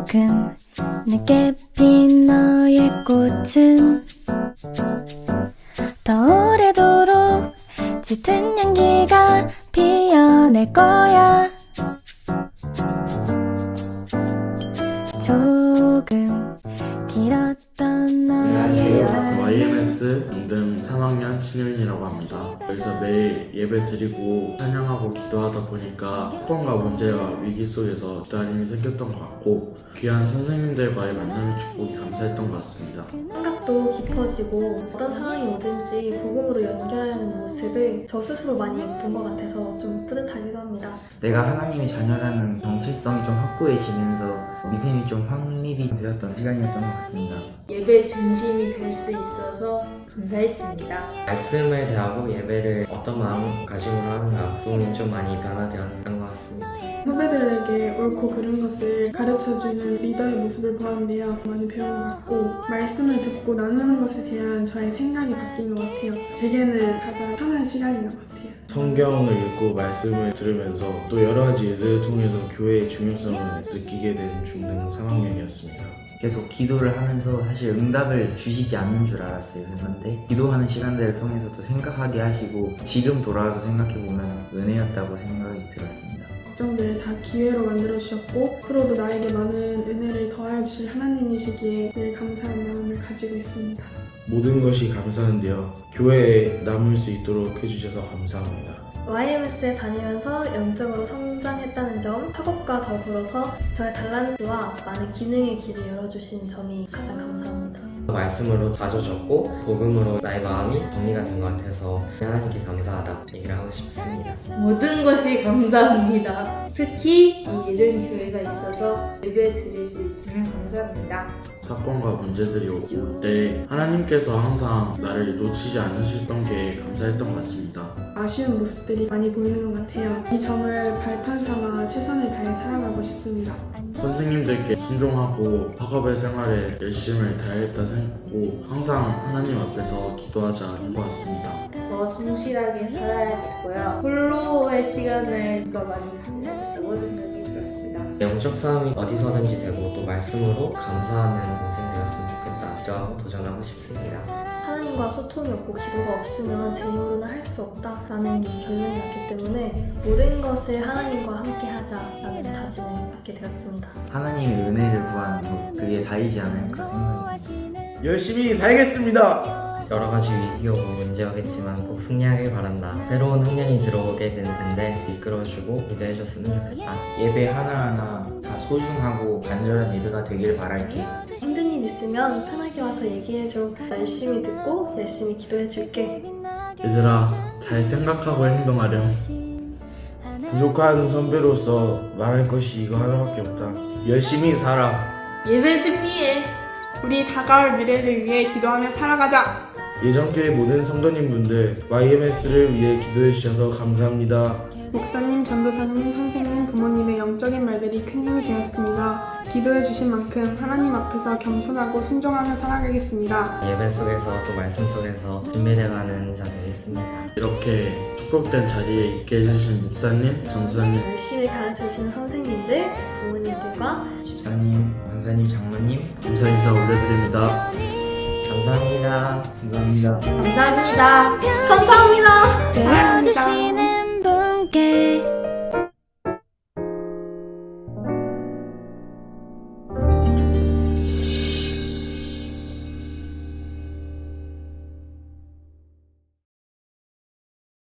조금 늦게 핀 너의 꽃은 더 오래도록 짙은 향기가 피어날 거야 조금 길었던 너의 안녕하세요. 밤은 YMS 공등 3학년 신 윤이라고 합니다. 여기서 매일 예배 드리고 찬양하고 기도하다 보니까 사건과 문제와 위기 속에서 기다림이 생겼던 것 같고 귀한 선생님들과의 만남의 축복이 감사했던 것 같습니다. 생각도 깊어지고 어떤 상황이 오든지 복음으로 연결하는 모습을 저 스스로 많이 본 것 같아서 좀 뿌듯하기도 합니다. 내가 하나님의 자녀라는 정체성이 좀 확고해지면서 믿음이 좀 확립이 되었던 시간이었던 것 같습니다. 예배 중심이 될 수 있어서 감사했습니다. 말씀 을 대하고 예배를 어떤 마음가짐으로 하는가 부분이 좀 많이 변화되었던 것 같습니다. 후배들에게 옳고 그른 것을 가르쳐주는 리더의 모습을 보았는데요. 많이 배운 것 같고 말씀을 듣고 나누는 것에 대한 저의 생각이 바뀐 것 같아요. 제게는 가장 편한 시간인 것 같아요. 성경을 읽고 말씀을 들으면서 또 여러 가지 일들을 통해서 교회의 중요성을 느끼게 된 중등 3학년이었습니다. 계속 기도를 하면서 사실 응답을 주시지 않는 줄 알았어요. 그런데 기도하는 시간들을 통해서도 생각하게 하시고 지금 돌아와서 생각해보면 은혜였다고 생각이 들었습니다. 걱정들을 다 기회로 만들어 주셨고 앞으로도 나에게 많은 은혜를 더하여 주실 하나님이시기에 늘 감사한 마음을 가지고 있습니다. 모든 것이 감사한데요. 교회에 남을 수 있도록 해주셔서 감사합니다. YMS에 다니면 점, 학업과 더불어서 저의 달란트와 많은 기능의 길을 열어주신 점이 가장 감사합니다. 말씀으로 가져졌고 복음으로 나의 마음이 정리가 된 것 같아서 하나님께 감사하다 얘기를 하고 싶습니다. 모든 것이 감사합니다. 특히 이 예전 교회가 있어서 예배 드릴 수 있으면 감사합니다. 사건과 문제들이 올 때 하나님께서 항상 나를 놓치지 않으셨던 게 감사했던 것 같습니다. 아쉬운 모습들이 많이 보이는 것 같아요. 이 점을 발판 삼아 최선을 살아가고 싶습니다. 선생님들께 순종하고 학업의 생활에 열심을 다했다 생각하고 항상 하나님 앞에서 기도하자 하는 것 같습니다. 더 성실하게 살아야겠고요. 홀로의 시간을 더 많이 갖는다고 생각이 들었습니다. 영적 싸움이 어디서든지 되고 또 말씀으로 감사하는 인생 되었으면 좋겠다 기도하고 도전하고 싶습니다. 하나님과 소통이 없고 기도가 없으면 제 힘으로는 할 수 없다라는 결론이 났기 때문에 모든 것을 하나님과 함께 하자라는 다짐을 갖게 되었습니다. 하나님의 은혜를 구하는 것 그게 다이지 않을까 생각이. 열심히 살겠습니다. 여러 가지 위기 오고 문제 오겠지만 꼭 승리하길 바란다. 새로운 학년이 들어오게 될 텐데 이끌어주고 기도해줬으면 좋겠다. 예배 하나하나 다 소중하고 간절한 예배가 되길 바랄게. 일 있으면 편하게 와서 얘기해줘. 나 열심히 듣고 열심히 기도해줄게. 얘들아, 잘 생각하고 행동하렴. 부족한 선배로서 말할 것이 이거 하나밖에 없다. 열심히 살아. 예배 승리해! 우리 다가올 미래를 위해 기도하며 살아가자. 예전교회 모든 성도님분들 YMS를 위해 기도해 주셔서 감사합니다. 목사님, 전도사님, 선생님, 부모님의 영적인 말들이 큰 힘이 되었습니다. 기도해 주신 만큼 하나님 앞에서 겸손하고 순종하며 살아가겠습니다. 예배 속에서 또 말씀 속에서 준비되어가는 자 되겠습니다. 이렇게 축복된 자리에 있게 해주신 목사님, 전수사님, 열심히 가르쳐주시는 선생님들, 부모님들과 집사님, 원사님, 장로님 감사 인사 올려드립니다. 감사합니다. 감사합니다. 감사합니다. 감사합니다. 되어주시는 분께